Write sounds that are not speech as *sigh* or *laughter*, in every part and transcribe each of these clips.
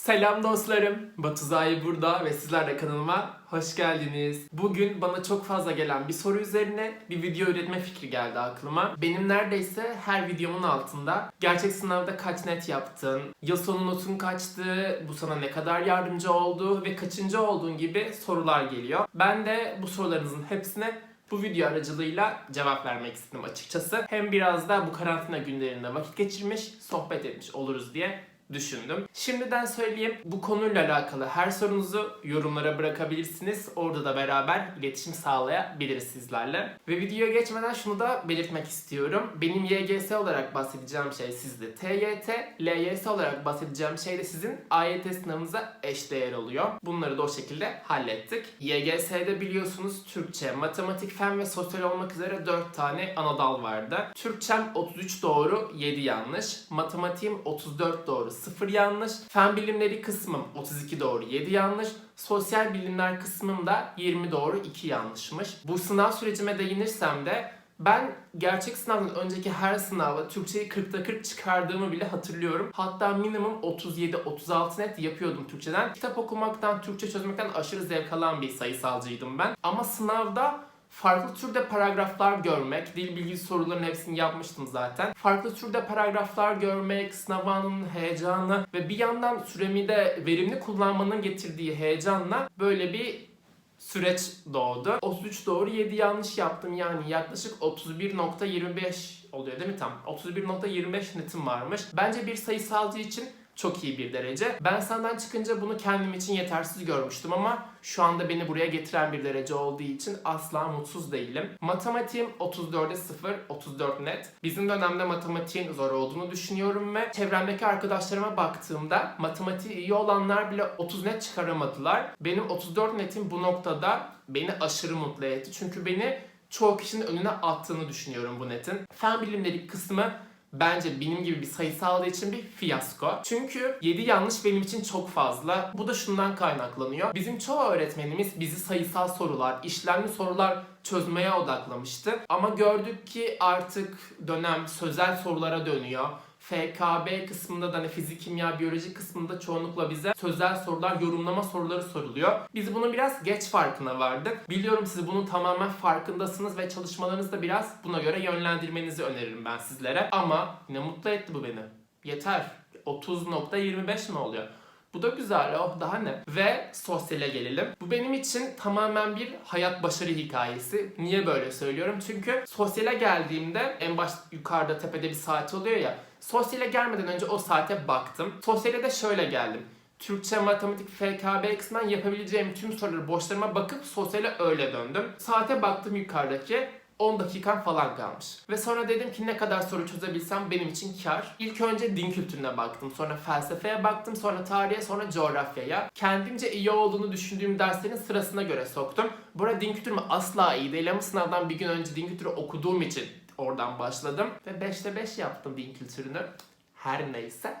Selam dostlarım. Batu Zahir burada ve sizler de kanalıma hoş geldiniz. Bugün bana çok fazla gelen bir soru üzerine bir video üretme fikri geldi aklıma. Benim neredeyse her videomun altında gerçek sınavda kaç net yaptın, yıl sonu notun kaçtı, bu sana ne kadar yardımcı oldu ve kaçıncı olduğun gibi sorular geliyor. Ben de bu sorularınızın hepsine bu video aracılığıyla cevap vermek istedim açıkçası. Hem biraz da bu karantina günlerinde vakit geçirmiş, sohbet etmiş oluruz diye düşündüm. Şimdiden söyleyeyim bu konuyla alakalı her sorunuzu yorumlara bırakabilirsiniz. Orada da beraber iletişim sağlayabiliriz sizlerle. Ve videoya geçmeden şunu da belirtmek istiyorum. Benim YGS olarak bahsedeceğim şey sizde TYT, LYS olarak bahsedeceğim şey de sizin AYT sınavınıza eşdeğer oluyor. Bunları da o şekilde hallettik. YGS'de biliyorsunuz Türkçe, matematik, fen ve sosyal olmak üzere 4 tane ana dal vardı. Türkçem 33 doğru, 7 yanlış. Matematiğim 34 doğru, 0 yanlış. Fen bilimleri kısmım 32 doğru, 7 yanlış. Sosyal bilimler kısmım da 20 doğru, 2 yanlışmış. Bu sınav sürecime değinirsem de ben gerçek sınavdan önceki her sınavda Türkçeyi 40'ta 40 çıkardığımı bile hatırlıyorum. Hatta minimum 37-36 net yapıyordum Türkçeden. Kitap okumaktan, Türkçe çözmekten aşırı zevk alan bir sayısalcıydım ben. Ama sınavda farklı türde paragraflar görmek, dil bilgi sorularının hepsini yapmıştım zaten. Farklı türde paragraflar görmek, sınav anının heyecanı ve bir yandan süremi de verimli kullanmanın getirdiği heyecanla böyle bir süreç doğdu. 33 doğru 7 yanlış yaptım yani yaklaşık 31.25 oluyor değil mi tam? 31.25 netim varmış. Bence bir sayısalcı için çok iyi bir derece. Ben senden çıkınca bunu kendim için yetersiz görmüştüm ama şu anda beni buraya getiren bir derece olduğu için asla mutsuz değilim. Matematiğim 34'e 0, 34 net. Bizim dönemde matematiğin zor olduğunu düşünüyorum ve çevremdeki arkadaşlarıma baktığımda matematiği iyi olanlar bile 30 net çıkaramadılar. Benim 34 netim bu noktada beni aşırı mutlu etti. Çünkü beni çoğu kişinin önüne attığını düşünüyorum bu netin. Fen bilimleri kısmı bence benim gibi bir sayısalda için bir fiyasko. Çünkü 7 yanlış benim için çok fazla. Bu da şundan kaynaklanıyor. Bizim çoğu öğretmenimiz bizi sayısal sorular, işlemli sorular çözmeye odaklamıştı. Ama gördük ki artık dönem sözel sorulara dönüyor. FKB kısmında da hani fizik, kimya, biyoloji kısmında çoğunlukla bize sözel sorular, yorumlama soruları soruluyor. Biz bunun biraz geç farkına vardık. Biliyorum siz bunun tamamen farkındasınız ve çalışmalarınızı da biraz buna göre yönlendirmenizi öneririm ben sizlere. Ama yine mutlu etti bu beni. Yeter. 30.25 mi oluyor? Bu da güzel. Oh daha ne? Ve sosyale gelelim. Bu benim için tamamen bir hayat başarı hikayesi. Niye böyle söylüyorum? Çünkü sosyale geldiğimde en baş yukarıda tepede bir saat oluyor ya. Sosyale gelmeden önce o saate baktım. Sosyale de şöyle geldim. Türkçe, matematik, FKB kısmından yapabileceğim tüm soruları boşlarıma bakıp sosyale öyle döndüm. Saate baktım yukarıdaki 10 dakikam falan kalmış. Ve sonra dedim ki ne kadar soru çözebilsem benim için kar. İlk önce din kültürüne baktım, sonra felsefeye baktım, sonra tarihe, sonra coğrafyaya. Kendimce iyi olduğunu düşündüğüm derslerin sırasına göre soktum. Bu arada din kültürüm asla iyi değil ama sınavdan bir gün önce din kültürü okuduğum için oradan başladım. Ve 5'te 5 yaptım din kültürünü. Her neyse.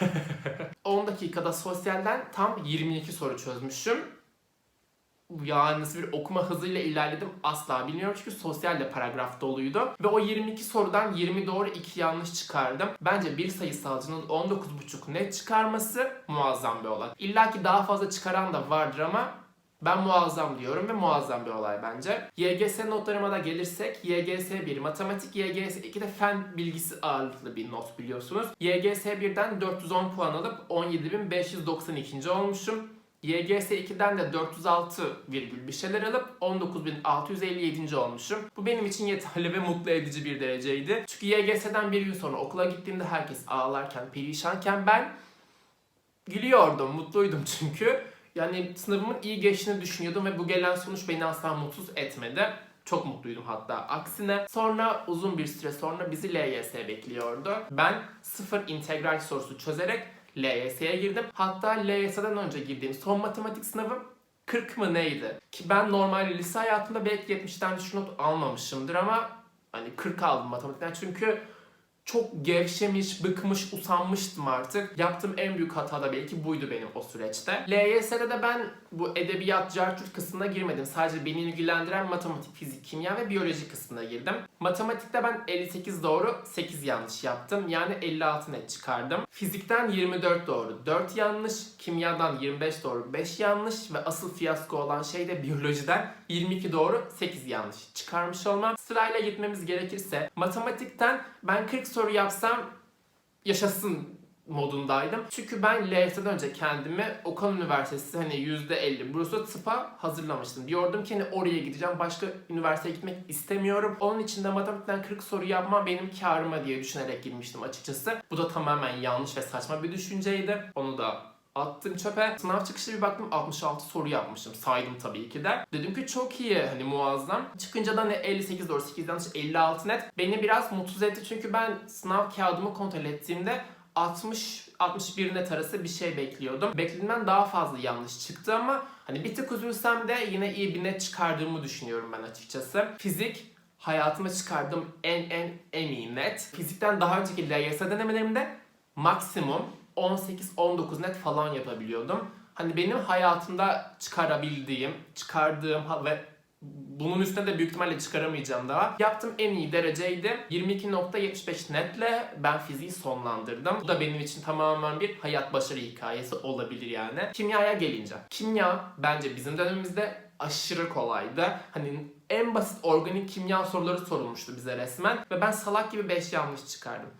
*laughs* 10 dakikada sosyalden tam 22 soru çözmüşüm. Yani nasıl bir okuma hızıyla ilerledim asla bilmiyorum çünkü sosyal de paragraf doluydu. Ve o 22 sorudan 20 doğru 2 yanlış çıkardım. Bence bir sayısalcının 19.5 net çıkarması muazzam bir olay. İlla ki daha fazla çıkaran da vardır ama ben muazzam diyorum ve muazzam bir olay bence. YGS notlarıma da gelirsek YGS 1 matematik, YGS 2 de bil bilgisi ağırlıklı bir not biliyorsunuz. YGS 1'den 410 puan alıp 17.592. olmuşum. YGS 2'den de 406 virgül bir şeyler alıp 19.657. olmuşum. Bu benim için yeterli ve mutlu edici bir dereceydi. Çünkü YGS'den bir gün sonra okula gittiğimde herkes ağlarken, perişanken ben gülüyordum, mutluydum çünkü. Yani sınavımın iyi geçtiğini düşünüyordum ve bu gelen sonuç beni asla mutsuz etmedi. Çok mutluydum hatta aksine. Sonra uzun bir süre sonra bizi LYS bekliyordu. Ben sıfır integral sorusu çözerek LYS'ye girdim. Hatta LYS'den önce girdiğim son matematik sınavım 40 mı neydi? Ki ben normal lise hayatımda belki 70'ten düşük not almamışımdır ama hani 40 aldım matematikten çünkü çok gevşemiş, bıkmış, usanmıştım artık. Yaptığım en büyük hata da belki buydu benim o süreçte. LYS'de de ben bu edebiyat, cartürt kısmına girmedim. Sadece beni ilgilendiren matematik, fizik, kimya ve biyoloji kısmına girdim. Matematikte ben 58 doğru, 8 yanlış yaptım. Yani 56 net çıkardım. Fizikten 24 doğru, 4 yanlış. Kimyadan 25 doğru, 5 yanlış. Ve asıl fiyasko olan şey de biyolojiden 22 doğru, 8 yanlış çıkarmış olmam. Sırayla gitmemiz gerekirse matematikten ben 40 soru yapsam yaşasın modundaydım. Çünkü ben LYS'den önce kendimi Okan Üniversitesi hani %50 burslu tıpa hazırlamıştım. Diyordum ki hani oraya gideceğim. Başka üniversiteye gitmek istemiyorum. Onun için de matematikten 40 soru yapma benim karıma diye düşünerek girmiştim açıkçası. Bu da tamamen yanlış ve saçma bir düşünceydi. Onu da attım çöpe. Sınav çıkışı bir baktım 66 soru yapmışım. Saydım tabii ki de. Dedim ki çok iyi hani muazzam. Çıkınca da ne 58 doğru 8 yanlış 56 net. Beni biraz mutsuz etti çünkü ben sınav kağıdımı kontrol ettiğimde 60 61 net arası bir şey bekliyordum. Beklediğimden daha fazla yanlış çıktı ama hani bir tık üzülsem de yine iyi bir net çıkardığımı düşünüyorum ben açıkçası. Fizik hayatıma çıkardığım en en en iyi net. Fizikten daha önceki LYS denemelerimde maksimum 18-19 net falan yapabiliyordum. Hani benim hayatımda çıkarabildiğim, çıkardığım ve bunun üstüne de büyük ihtimalle çıkaramayacağım daha. Yaptığım en iyi dereceydi. 22.75 netle ben fiziği sonlandırdım. Bu da benim için tamamen bir hayat başarı hikayesi olabilir yani. Kimyaya gelince. Kimya bence bizim dönemimizde aşırı kolaydı. Hani en basit organik kimya soruları sorulmuştu bize resmen. Ve ben salak gibi 5 yanlış çıkardım.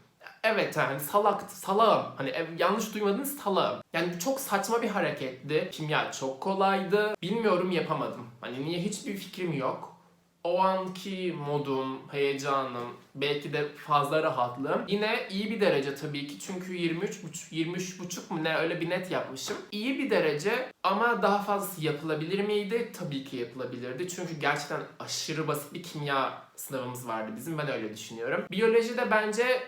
Evet yani salak, salağım. Hani yanlış duymadınız salağım. Yani çok saçma bir hareketti. Kimya çok kolaydı. Bilmiyorum yapamadım. Hani niye hiçbir fikrim yok. O anki modum, heyecanım, belki de fazla rahatlığım. Yine iyi bir derece tabii ki çünkü 23 buçuk, 23 buçuk mu ne öyle bir net yapmışım. İyi bir derece ama daha fazlası yapılabilir miydi? Tabii ki yapılabilirdi. Çünkü gerçekten aşırı basit bir kimya sınavımız vardı bizim. Ben öyle düşünüyorum. Biyolojide bence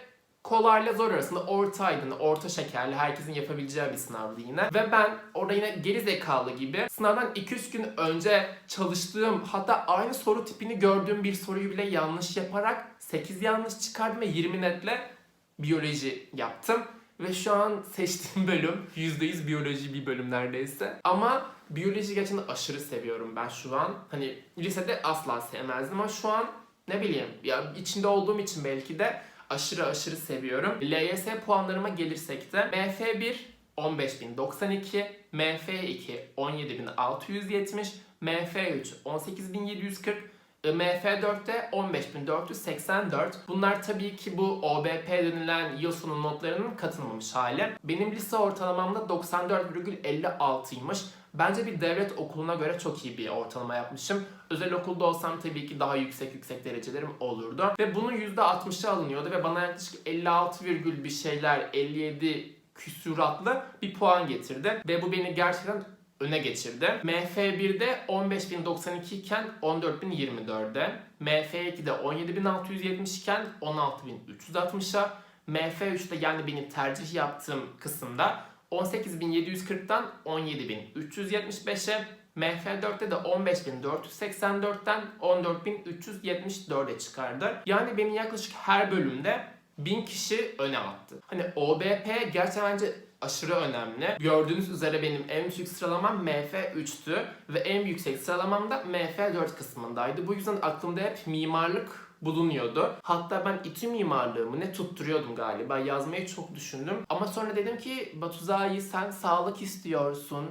kolayla zor arasında ortaydı. hani Orta şekerli herkesin yapabileceği bir sınavdı yine. Ve ben orada yine geri zekalı gibi sınavdan 2-3 gün önce çalıştığım hatta aynı soru tipini gördüğüm bir soruyu bile yanlış yaparak 8 yanlış çıkardım ve 20 netle biyoloji yaptım. Ve şu an seçtiğim *laughs* bölüm %100 biyoloji bir bölüm neredeyse. Ama biyoloji gerçekten aşırı seviyorum ben şu an. Hani lisede asla sevmezdim ama şu an ne bileyim ya içinde olduğum için belki de aşırı aşırı seviyorum. LYS puanlarıma gelirsek de MF1 15092, MF2 17670, MF3 18740, MF4'te 15484. Bunlar tabii ki bu OBP denilen yıl sonu notlarının katılmamış hali. Benim lise ortalamam da 94,56'ymış. Bence bir devlet okuluna göre çok iyi bir ortalama yapmışım. Özel okulda olsam tabii ki daha yüksek yüksek derecelerim olurdu. Ve bunun %60'ı alınıyordu ve bana yaklaşık 56 virgül bir şeyler 57 küsuratlı bir puan getirdi. Ve bu beni gerçekten öne geçirdi. MF1'de 15.092 iken 14.024'de. MF2'de 17.670 iken 16.360'a. MF3'te yani benim tercih yaptığım kısımda 18.740'dan 17.375'e. MF4'te de 15.484'ten 14.374'e çıkardı. Yani beni yaklaşık her bölümde 1000 kişi öne attı. Hani OBP gerçekten bence aşırı önemli. Gördüğünüz üzere benim en düşük sıralamam MF3'tü ve en yüksek sıralamam da MF4 kısmındaydı. Bu yüzden aklımda hep mimarlık bulunuyordu. Hatta ben İTÜ mimarlığımı ne tutturuyordum galiba. Yazmayı çok düşündüm. Ama sonra dedim ki Batuzai sen sağlık istiyorsun.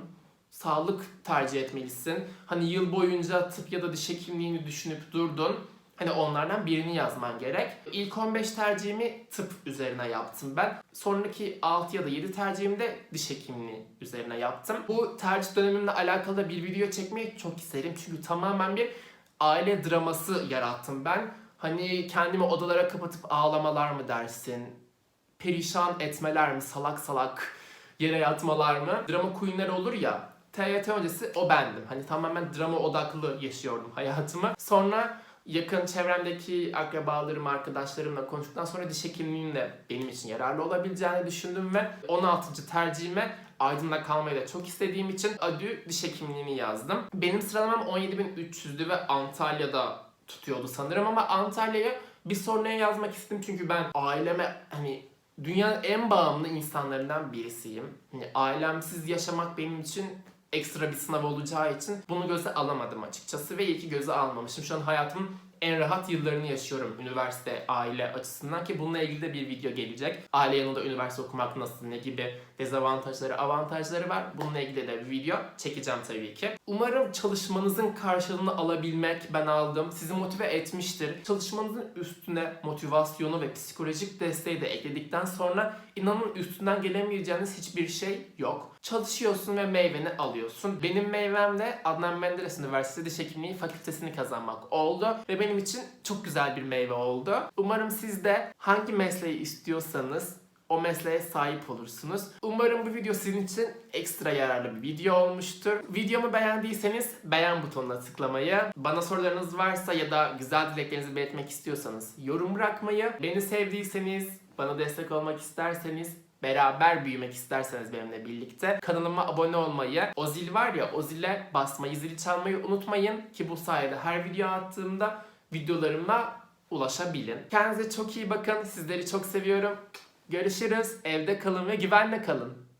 Sağlık tercih etmelisin. Hani yıl boyunca tıp ya da diş hekimliğini düşünüp durdun. Hani onlardan birini yazman gerek. İlk 15 tercihimi tıp üzerine yaptım ben. Sonraki 6 ya da 7 tercihimi de diş hekimliği üzerine yaptım. Bu tercih dönemimle alakalı da bir video çekmeyi çok isterim. Çünkü tamamen bir aile draması yarattım ben. Hani kendimi odalara kapatıp ağlamalar mı dersin? Perişan etmeler mi? Salak salak yere yatmalar mı? Drama queenler olur ya. TYT öncesi o bendim. Hani tamamen drama odaklı yaşıyordum hayatımı. Sonra yakın çevremdeki akrabalarım, arkadaşlarımla konuştuktan sonra diş hekimliğinin de benim için yararlı olabileceğini düşündüm ve 16. tercihime Aydın'da kalmayı da çok istediğim için ADÜ diş hekimliğini yazdım. Benim sıralamam 17.300'dü ve Antalya'da tutuyordu sanırım ama Antalya'ya Bir soruya yazmak istedim çünkü ben aileme hani dünyanın en bağımlı insanlarından birisiyim. Hani ailemsiz yaşamak benim için ekstra bir sınav olacağı için bunu göze alamadım açıkçası ve iyi ki göze almamışım. Şu an hayatımın en rahat yıllarını yaşıyorum üniversite, aile açısından ki bununla ilgili de bir video gelecek. Aile yanında üniversite okumak nasıl, ne gibi dezavantajları, avantajları var. Bununla ilgili de bir video çekeceğim tabii ki. Umarım çalışmanızın karşılığını alabilmek ben aldım. Sizi motive etmiştir. Çalışmanızın üstüne motivasyonu ve psikolojik desteği de ekledikten sonra inanın üstünden gelemeyeceğiniz hiçbir şey yok. Çalışıyorsun ve meyveni alıyorsun. Benim meyvem de Adnan Menderes Üniversitesi Diş Hekimliği Fakültesini kazanmak oldu. Ve benim için çok güzel bir meyve oldu. Umarım siz de hangi mesleği istiyorsanız o mesleğe sahip olursunuz. Umarım bu video sizin için ekstra yararlı bir video olmuştur. Videomu beğendiyseniz beğen butonuna tıklamayı, bana sorularınız varsa ya da güzel dileklerinizi belirtmek istiyorsanız yorum bırakmayı, beni sevdiyseniz, bana destek olmak isterseniz beraber büyümek isterseniz benimle birlikte kanalıma abone olmayı, o zil var ya o zile basmayı, zili çalmayı unutmayın ki bu sayede her video attığımda videolarıma ulaşabilin. Kendinize çok iyi bakın. Sizleri çok seviyorum. Görüşürüz. Evde kalın ve güvenle kalın.